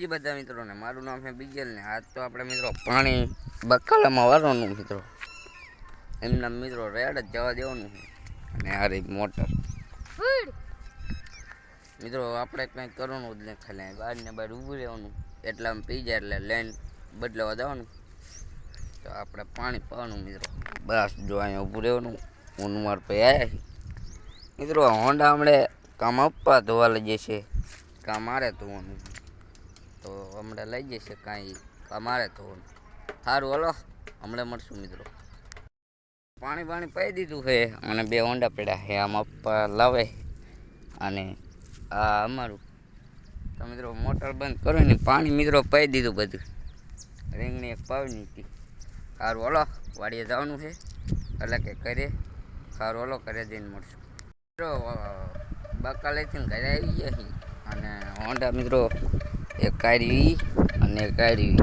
જી બધા મિત્રોને. મારું નામ છે બીજલ ને આજ તો આપણે મિત્રો પાણી બકાલામાં વારવાનું મિત્રો. એમના મિત્રો રેડ જ જવા દેવાનું છે. અને આ રહી મોટર. મિત્રો આપણે કંઈ કરવાનું જ નહીં ખાલી બહાર ને બહાર ઊભું રહેવાનું. એટલા પી જાય એટલે લાઈન બદલાવા દેવાનું. તો આપણે પાણી પાવાનું મિત્રો. બસ જો અહીંયા ઊભું રહેવાનું. હું માર પે આવ્યા છે. મિત્રો હોન્ડા હમણે કામ આપવા ધોવા લઈ જશે. કામ મારે ધોવાનું. તો હમણાં લઈ જશે કાંઈ. અમારે તો સારું હલો. હમણાં મળશું, મિત્રો. પાણી પાણી પાઈ દીધું છે. અને બે હોંડા પડ્યા છે. આમ લાવે. અને આ અમારું. તો મિત્રો, મોટર બંધ કરો ને પાણી મિત્રો પાઈ દીધું બધું. રીંગણી એક પાવી હતી સારું હલો. વાડીએ જવાનું છે. એટલે કે કરે સારું હલો. કરે જઈને મળશું. મિત્રો, બકાલેથી ઘરે આવી ગયા અને હોન્ડા મિત્રો એક કાઢવી અને એક કાઢવી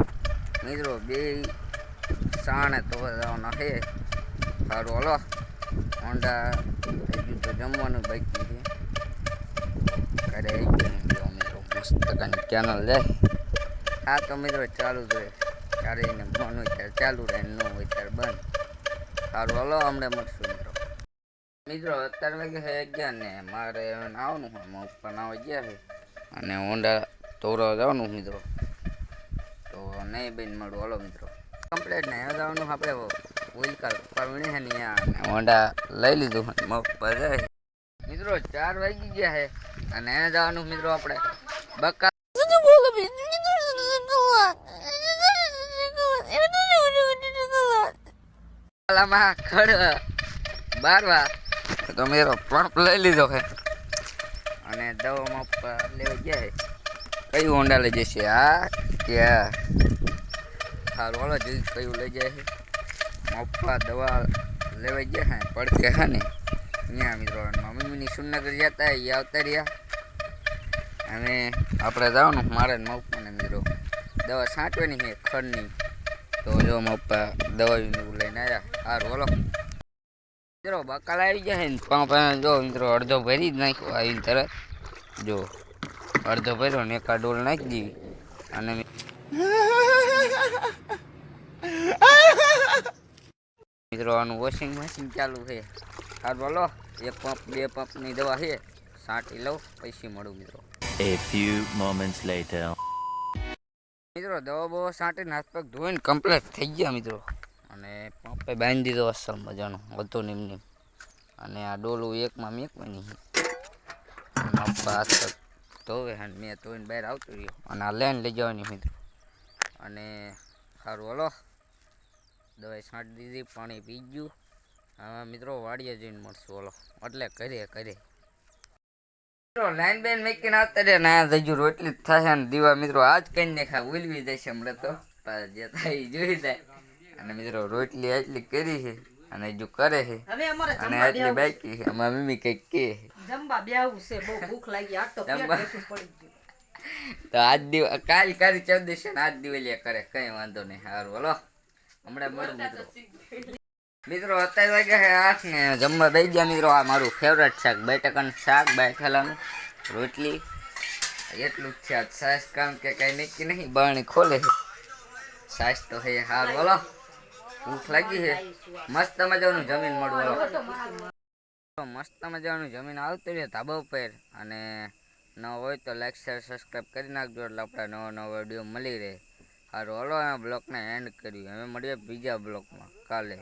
મિત્રો, બે સાણે તો જવાના છે. સારું, હલો. હોન્ડા હજુ તો જમવાનું બાકી છે. ઘરે આવી મિત્રો મસ્ત કાંઈ ચેનલ લે આ તો મિત્રો, ચાલુ જ રહે. ત્યારે એને મન હોય ત્યારે ચાલુ રહે ન હોય ત્યારે બંધ. સારું, હલો, હમણાં મળશું મિત્રો. મિત્રો, અત્યારે વાગે છે અગિયાર ને. મારે આવવાનું હોય ઉપર નાવા ગયા છે. અને હોન્ડા તોરવા જવાનું મિત્રો. તો નહીં બેન મળું. હલો મિત્રો. કમ્પ્લેટ નહીં જવાનું આપણે વ્હીલકાર પરવણી છે ને હોન્ડા લઈ લીધું છે. મિત્રો, ચાર વાગી ગયા છે અને એને જવાનું મિત્રો આપણે બકા બારવા. તો મેરો પંપ લઈ લીધો છે અને દવા ઉપર લેવા ગયા છે કયું હોન્ડા લઈ જશે? આ કે? સારું હાલો જોઈ કયું લઈ જાય મપ્પા દવા લેવાઈ ગયા હા પડકે હા ને? અહીંયા મિત્રો, મમ્મીની સુનગર જતા એ આવતા રહ્યા. અને આપણે જવાનું મારે મપ્પાને મિત્રો. દવા છાંટવાની છે, ખડની. તો જો મપ્પા દવા લઈને આવ્યા. સારું હાલો. મિત્રો, બકાલ આવી ગયા છે ને? પાંચ જો મિત્રો, અડધો ભરી જ નાખ્યો આવીને તરત જો. અડધો ભર્યો ને એકા ડોલ નાખી દીધી. અને મિત્રો આનું વોશિંગ મશીન ચાલુ છે. સારું બોલો. એક પંપ બે પંપની દવા છે. સાંટી લઉં પૈસી મળું મિત્રો. A few moments later. મિત્રો દવા બવા સાંટીને હાથ પગ ધોઈને કમ્પ્લીટ થઈ ગયા મિત્રો. અને પંપે બાંધી દીધો અસલ મજાનો હતો નિમ નિમ અને આ ડોલું એકમાં પપ્પા હાથ પગ ધોવે અને મેં ધોઈને બહાર આવતો રહ્યો. અને આ લેન લઈ જવાની મિત્રો અને સારું હલો. દવાઈ છાંટી દીધી પાણી પી ગયું. હવે મિત્રો વાડીએ જઈને મળશું હલો. એટલે કરીએ કરીએ. લાઈન બેન મેકીને આવતા રે ના જજુ રોટલી જ થશે ને દીવા મિત્રો આજ કઈ ને ખા ઉલવી જશે હમણાં તો. જે થાય જોઈ જાય. અને મિત્રો રોટલી એટલી કરી છે અને હજુ કરે છે. અને આટલી બાકી છે. અમારા મમ્મી કંઈક કે છે. જમવા બેહવું છે બહુ ભૂખ લાગી આજ તો પેટ જમવા. પડી ગયું. તો આજ દિવસ કાલ કરી ચૌદશ ને આજ દિવાળીએ કરે કઈ વાંધો નહીં સારું બોલો હમણાં મળું મિત્રો. મિત્રો અત્યારે વાગ્યા છે આઠ ને જમવા દઈ ગયા મિત્રો આ મારું ફેવરેટ શાક બેટકન શાક બેઠેલાનું રોટલી. એટલું જ છે આજ સાસ કામ કે કઈ નક્કી નહીં બાણી ખોલે છે. સાસ તો હે સારું બોલો ભૂખ લાગી છે. મસ્ત મજાનું જમીન મળવું મસ્ત મજાનું જમીન આવતું રહે ધાબા ઉપર. અને ન હોય તો લાઈક શેર સબસ્ક્રાઈબ કરી નાખજો એટલે આપણે નવો નવો વીડિયો મળી રહે. સારું હલો, આ બ્લોગને એન્ડ કર્યું. હવે મળીએ બીજા બ્લોગમાં કાલે.